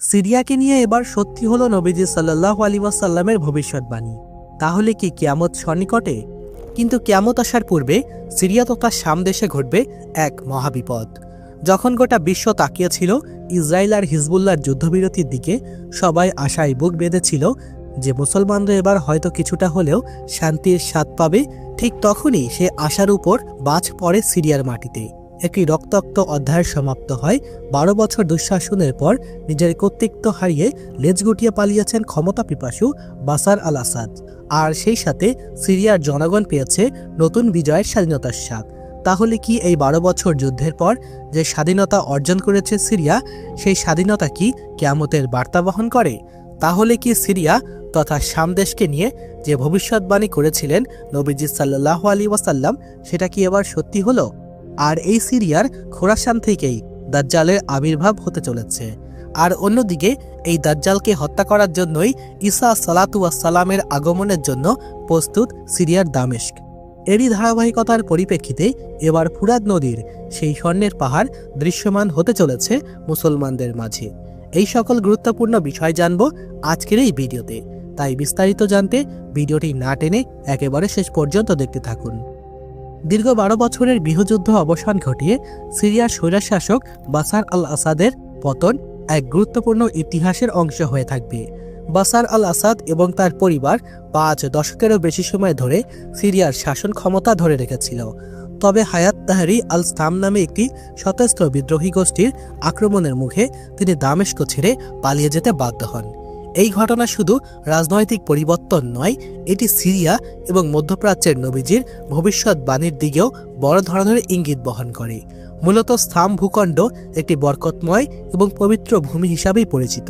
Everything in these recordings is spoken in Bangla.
সিরিয়াকে নিয়ে এবার সত্যি হলো নবীজি সাল্লাহ আলী ওয়াসাল্লামের ভবিষ্যৎবাণী। তাহলে কি কিয়ামত সন্নিকটে? কিন্তু কিয়ামত আসার পূর্বে সিরিয়া তথা শাম দেশে ঘটবে এক মহাবিপদ। যখন গোটা বিশ্ব তাকিয়েছিল ইসরায়েল আর হিজবুল্লার যুদ্ধবিরতির দিকে, সবাই আশায় বুক বেঁধেছিল যে মুসলমানরা এবার হয়তো কিছুটা হলেও শান্তির স্বাদ পাবে, ঠিক তখনই সে আশার উপর বাজ পড়ে সিরিয়ার মাটিতে। একটি রক্তাক্ত অধ্যায়ের সমাপ্ত হয়। বারো বছর দুঃশাসনের পর নিজের কর্তৃত্ব হারিয়ে লেজ গুটিয়ে পালিয়েছেন ক্ষমতা পিপাসু বাসার আল আসাদ আর সেই সাথে সিরিয়ার জনগণ পেয়েছে নতুন বিজয়ের স্বাধীনতার স্বাদ। তাহলে কি এই বারো বছর যুদ্ধের পর যে স্বাধীনতা অর্জন করেছে সিরিয়া, সেই স্বাধীনতা কি কেয়ামতের বার্তা বহন করে? তাহলে কি সিরিয়া তথা সামদেশকে নিয়ে যে ভবিষ্যৎবাণী করেছিলেন নবীজি সাল্লাহ আলী ওয়াসাল্লাম, সেটা কি এবার সত্যি হলো? আর এই সিরিয়ার খোরাসান থেকেই দাজ্জালের আবির্ভাব হতে চলেছে। আর অন্যদিকে, এই দাজ্জালকে হত্যা করার জন্যই ঈসা সালাতু সালামের আগমনের জন্য প্রস্তুত সিরিয়ার দামেস্ক। এরই ধারাবাহিকতার পরিপ্রেক্ষিতে এবার ফুরাদ নদীর সেই স্বর্ণের পাহাড় দৃশ্যমান হতে চলেছে মুসলমানদের মাঝে। এই সকল গুরুত্বপূর্ণ বিষয় জানব আজকের এই ভিডিওতে। তাই বিস্তারিত জানতে ভিডিওটি না টেনে একেবারে শেষ পর্যন্ত দেখতে থাকুন। দীর্ঘ বারো বছরের গৃহযুদ্ধ অবসান ঘটিয়ে সিরিয়ার স্বৈরাশাসক বাসার আল আসাদের পতন এক গুরুত্বপূর্ণ ইতিহাসের অংশ হয়ে থাকবে। বাসার আল আসাদ এবং তার পরিবার পাঁচ দশকেরও বেশি সময় ধরে সিরিয়ার শাসন ক্ষমতা ধরে রেখেছিল। তবে হায়াত তাহারি আল সাম নামে একটি সশস্ত্র বিদ্রোহী গোষ্ঠীর আক্রমণের মুখে তিনি দামেস্ক ছেড়ে পালিয়ে যেতে বাধ্য হন। এই ঘটনা শুধু রাজনৈতিক পরিবর্তন নয়, এটি সিরিয়া এবং মধ্যপ্রাচ্যের নবীজির ভবিষ্যৎবাণীর দিকেও বড় ধরনের ইঙ্গিত বহন করে। মূলত স্থাম ভূখণ্ড একটি বরকতময় এবং পবিত্র ভূমি হিসাবেই পরিচিত।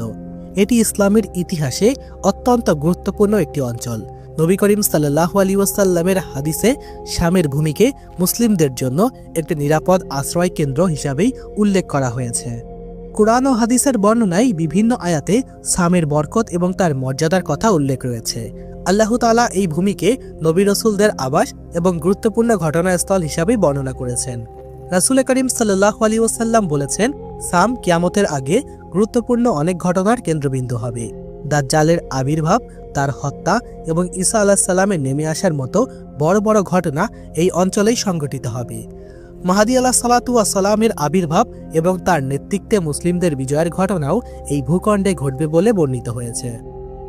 এটি ইসলামের ইতিহাসে অত্যন্ত গুরুত্বপূর্ণ একটি অঞ্চল। নবী করিম সাল্লাহ আলী ওয়াসাল্লামের হাদিসে শামের ভূমিকে মুসলিমদের জন্য একটি নিরাপদ আশ্রয় কেন্দ্র হিসাবেই উল্লেখ করা হয়েছে। কোরআন ও হাদিসের বর্ণনায় বিভিন্ন আয়াতে সামের বরকত এবং তার মর্যাদার কথা উল্লেখ রয়েছে। আল্লাহ তালা এই ভূমিকে নবী রসুলদের আবাস এবং গুরুত্বপূর্ণ ঘটনাস্থল হিসাবেই বর্ণনা করেছেন। রাসুল করিম সাল্লাহ আলী ওসাল্লাম বলেছেন, সাম কিয়ামতের আগে গুরুত্বপূর্ণ অনেক ঘটনার কেন্দ্রবিন্দু হবে। দাজ্জালের আবির্ভাব, তার হত্যা এবং ঈসা আলাহ সাল্লামের নেমে আসার মতো বড় বড় ঘটনা এই অঞ্চলেই সংঘটিত হবে। মাহাদি আল্লাহ সালাতু সালামের আবির্ভাব এবং তার নেতৃত্বে মুসলিমদের বিজয়ের ঘটনাও এই ভূখণ্ডে ঘটবে বলে বর্ণিত হয়েছে।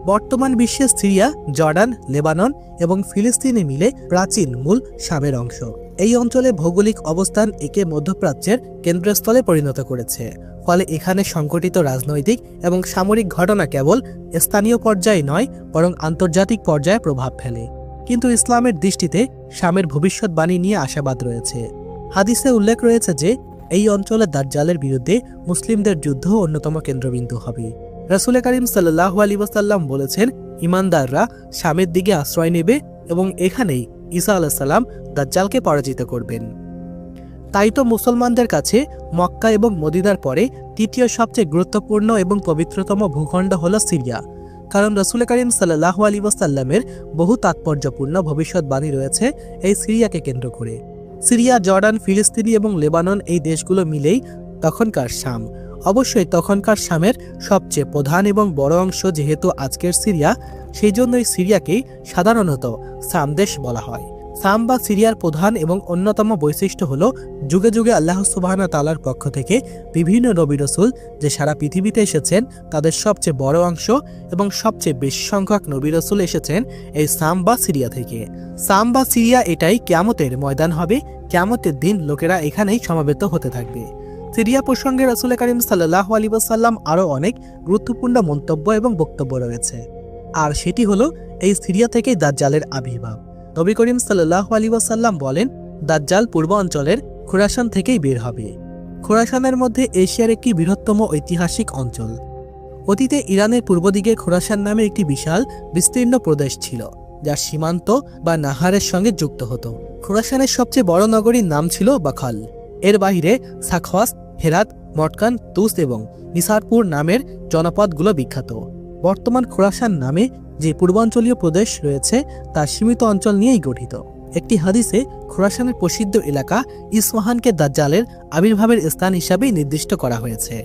বর্তমান বিশ্বে সিরিয়া, জর্ডান, লেবানন এবং ফিলিস্তিনে মিলে প্রাচীন মূল শামের অংশ। এই অঞ্চলে ভৌগোলিক অবস্থান একে মধ্যপ্রাচ্যের কেন্দ্রস্থলে পরিণত করেছে। ফলে এখানে সংঘটিত রাজনৈতিক এবং সামরিক ঘটনা কেবল স্থানীয় পর্যায়ে নয়, বরং আন্তর্জাতিক পর্যায়ে প্রভাব ফেলে। কিন্তু ইসলামের দৃষ্টিতে শামের ভবিষ্যৎবাণী নিয়ে আশাবাদ রয়েছে। হাদিসে উল্লেখ রয়েছে যে, এই অঞ্চলে দাজ্জালের বিরুদ্ধে মুসলিমদের যুদ্ধ অন্যতম কেন্দ্রবিন্দু হবে। রাসুল করিম সাল্লাহ আলী ওয়াসাল্লাম বলেছেন, ইমানদাররা স্বামীর দিকে আশ্রয় নেবে এবং এখানেই ঈসা আলাহ সাল্লাম দাজ্জালকে পরাজিত করবেন। তাই তো মুসলমানদের কাছে মক্কা এবং মদিনার পরে তৃতীয় সবচেয়ে গুরুত্বপূর্ণ এবং পবিত্রতম ভূখণ্ড হল সিরিয়া। কারণ রসুল করিম সাল্লাহ আলী ওয়াসাল্লামের বহু তাৎপর্যপূর্ণ ভবিষ্যৎবাণী রয়েছে এই সিরিয়াকে কেন্দ্র করে। সিরিয়া, জর্ডান, ফিলিস্তিনি এবং লেবানন এই দেশগুলো মিলেই তখনকার শাম। অবশ্যই তখনকার শামের সবচেয়ে প্রধান এবং বড় অংশ যেহেতু আজকের সিরিয়া সেই জন্যই সিরিয়াকেই সাধারণত সামদেশ বলা হয়। সাম বা সিরিয়ার প্রধান এবং অন্যতম বৈশিষ্ট্য হল, যুগে যুগে আল্লাহ সুবাহানা তালার পক্ষ থেকে বিভিন্ন নবী রসুল যে সারা পৃথিবীতে এসেছেন, তাদের সবচেয়ে বড় অংশ এবং সবচেয়ে বেশি সংখ্যক নবী রসুল এসেছেন এই সাম বা সিরিয়া থেকে। সাম বা সিরিয়া এটাই ক্যামতের ময়দান হবে, ক্যামতের দিন লোকেরা এখানেই সমাবেত হতে থাকবে। সিরিয়া প্রসঙ্গে রসুল করিম সাল্লাহ আলী আরও অনেক গুরুত্বপূর্ণ মন্তব্য এবং বক্তব্য রয়েছে। আর সেটি হলো, এই সিরিয়া থেকেই দাজ্জালের আবির্ভাব। নবী করিম সাল্লাহ আলী ওয়াসাল্লাম বলেন, দাজ্জাল পূর্ব অঞ্চলের খোরাসান থেকেই বের হবে। খোরাসানের মধ্যে এশিয়ার একটি বৃহত্তম ঐতিহাসিক অঞ্চল। অতীতে ইরানের পূর্ব দিকে খোরাসান নামে একটি বিশাল, বিস্তীর্ণ প্রদেশ ছিল, যা সীমান্ত বা নাহারের সঙ্গে যুক্ত হতো। খোরাসানের সবচেয়ে বড় নগরীর নাম ছিল বাখাল। এর বাইরে সাখওয়াস, হেরাত, মটকান, তুস এবং নিসারপুর নামের জনপদগুলো বিখ্যাত। বর্তমান খোরাসান নামে যে পূর্বাঞ্চলীয় প্রদেশ রয়েছে, তা সীমিত অঞ্চল নিয়েই গঠিত। একটি হাদিসে খোরাসানের প্রসিদ্ধ এলাকা ইসমাহানকে দাজ্জালের আবির্ভাবের স্থান হিসাবেই নির্দিষ্ট করা হয়েছে।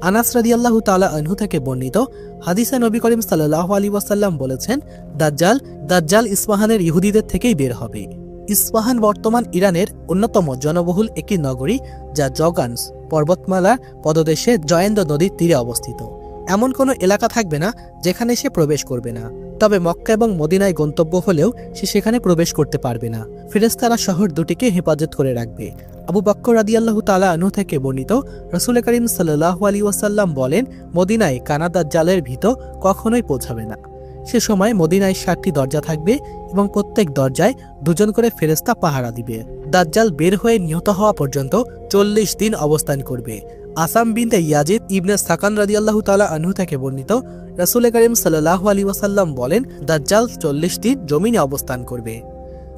আনাস রাদিয়াল্লাহু তাআলা আনহু থেকে বর্ণিত হাদিসা নবী করিম সাল্লাল্লাহু আলী ওয়াসাল্লাম বলেছেন, দাজ্জাল দাজ্জাল ইসমাহানের ইহুদিদের থেকেই বের হবে। ইস্পাহান বর্তমান ইরানের অন্যতম জনবহুল একটি নগরী, যা জগানস পর্বতমালার পদদেশে জয়েন্দ্র নদীর তীরে অবস্থিত। এমন কোনো এলাকা থাকবে না যেখানে সে প্রবেশ করবে না। তবে মক্কা এবং মদিনায় গন্তব্য হলেও সে সেখানে প্রবেশ করতে পারবে না। ফেরেস্তারা শহর দুটিকে হেফাজত করে রাখবে। আবু বক্কর রাদিয়াল্লাহু তালা আনু থেকে বর্ণিত, রসুল করিম সাল্লাহ আলী ওয়াসাল্লাম বলেন, মদিনায় কানাদার জালের ভিত কখনোই পৌঁছাবে না। সে সময় মদিনায় ষাটটি দরজা থাকবে এবং প্রত্যেক দরজায় দুজন করে ফেরেস্তা পাহারা দিবে। দাজ্জাল বের হয়ে নিহত হওয়া পর্যন্ত চল্লিশ দিন অবস্থান করবে। আসাম বিনতে ইয়াজিদ ইবনে সাকান রাদিয়াল্লাহু তালা আনহু থেকে বর্ণিত, রাসূল করিম সাল্লাল্লাহু আলাইহি ওয়াসাল্লাম বলেন, দাজ্জাল চল্লিশ দিন জমিনে অবস্থান করবে।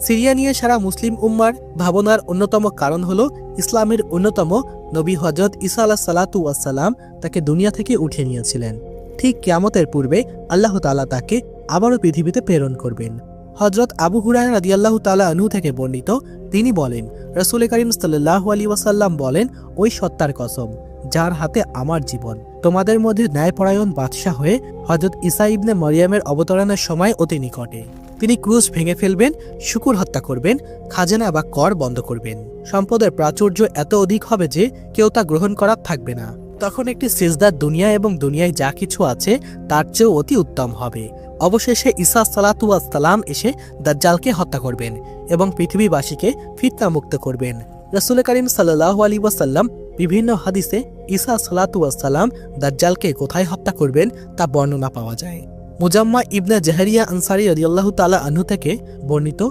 সিরিয়া নিয়ে সারা মুসলিম উম্মার ভাবনার অন্যতম কারণ হল ইসলামের অন্যতম নবী হজরত ইসা আলাহ সালাতু ওয়াসাল্লাম তাকে দুনিয়া থেকে উঠে নিয়েছিলেন। ঠিক কিয়ামতের পূর্বে আল্লাহ তাআলা তাকে আবারও পৃথিবীতে প্রেরণ করবেন। হজরত আবু হুরায় রাদিয়াল্লাহু তালা আনহু থেকে বর্ণিত, তিনি বলেন, রসুল করিম সাল্লাহ আলী ওয়াসাল্লাম বলেন, ওই সত্তার কসম। যার হাতে আমার জীবন। তোমাদের মধ্যে ন্যায়পরায়ণ বাদশাহ হয়ে হজরত ইসা ইবনে মরিয়ামের অবতরণের সময় অতি নিকটে। তিনি ক্রুশ ভেঙে ফেলবেন, শুকুর হত্যা করবেন, খাজানা বা কর বন্ধ করবেন। সম্পদের প্রাচুর্য এত অধিক হবে যে কেউ তা গ্রহণ করার থাকবে না। তখন একটি সিজদার দুনিয়া এবং দুনিয়ায় যা কিছু আছে, তার চেয়েও অতি উত্তম হবে। অবশেষে ঈসা সালাতুয়াসালাম এসে দাজ্জালকে হত্যা করবেন এবং পৃথিবীবাসীকে ফিতনা মুক্ত করবেন। রসুল করিম সাল্লাহ আলী ওয়াসাল্লাম বিভিন্ন হাদিসে ঈসা সালাতুয়াসাল্লাম দাজ্জালকে কোথায় হত্যা করবেন তা বর্ণনা পাওয়া যায়। মুজাম্মা ইবনা জাহারিয়া আনসারি রদিয়াল্লাহু তালা আনহু থেকে বর্ণিত,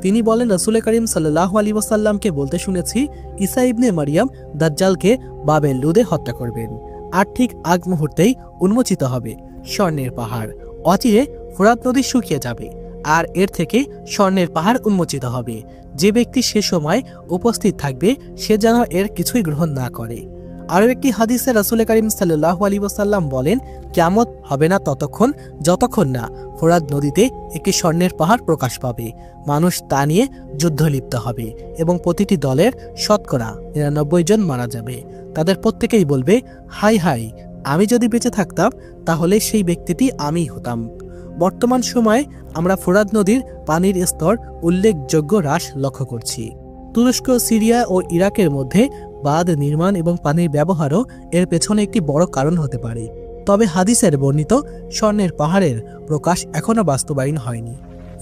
তিনি বলেন রসুল করিম সাল্লাহ আলী ওয়াসাল্লামকে বলতে শুনেছি, ঈসা ইবনে মারিয়াম দাজ্জালকে বাবেল লুদে হত্যা করবেন। আর ঠিক আগ মুহূর্তেই উন্মোচিত হবে স্বর্ণের পাহাড়। অচিরে ফোরাত নদী শুকিয়ে যাবে। আর এর থেকে স্বর্ণের পাহাড় উন্মোচিত হবে। যে ব্যক্তি সে সময় উপস্থিত থাকবে, সে যেন এর কিছুই গ্রহণ না করে। আরও একটি হাদিসে রাসুল করিম সাল্লাহ আলী ওসাল্লাম বলেন কেমত হবে না ততক্ষণ, যতক্ষণ না ফোরাদ নদীতে একটি স্বর্ণের পাহাড় প্রকাশ পাবে। মানুষ তা নিয়ে যুদ্ধ লিপ্ত হবে এবং প্রতিটি দলের শতকরা নিরানব্বই জন মারা যাবে। তাদের প্রত্যেকেই বলবে হাই হাই আমি যদি বেঁচে থাকতাম, তাহলে সেই ব্যক্তিটি আমিই হতাম। বর্তমান সময়ে আমরা ফোরাদ নদীর পানির স্তর উল্লেখযোগ্য হ্রাস লক্ষ্য করছি। তুরস্ক, সিরিয়া ও ইরাকের মধ্যে বাঁধ নির্মাণ এবং পানির ব্যবহারও এর পেছনে একটি বড় কারণ হতে পারে। তবে হাদিসের বর্ণিত স্বর্ণের পাহাড়ের প্রকাশ এখনও বাস্তবায়ন হয়নি।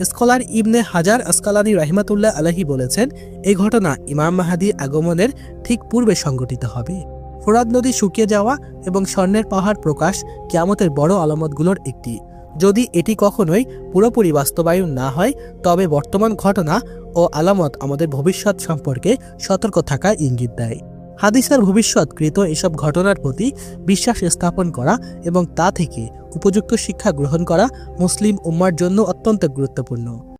স্কলার ইবনে হাজার আসকালানি রাহিমাতুল্লাহ আলাহি বলেছেন এই ঘটনা ইমাম মাহাদি আগমনের ঠিক পূর্বে সংঘটিত হবে। ফোরাদ নদী শুকিয়ে যাওয়া এবং স্বর্ণের পাহাড় প্রকাশ কিয়ামতের বড় আলামতগুলোর একটি। যদি এটি কখনোই পুরোপুরি বাস্তবায়ন না হয়, তবে বর্তমান ঘটনা ও আলামত আমাদের ভবিষ্যৎ সম্পর্কে সতর্ক থাকা ইঙ্গিত দেয়। হাদিসার ভবিষ্যৎ কৃত এসব ঘটনার প্রতি বিশ্বাস স্থাপন করা এবং তা থেকে উপযুক্ত শিক্ষা গ্রহণ করা মুসলিম উম্মার জন্য অত্যন্ত গুরুত্বপূর্ণ।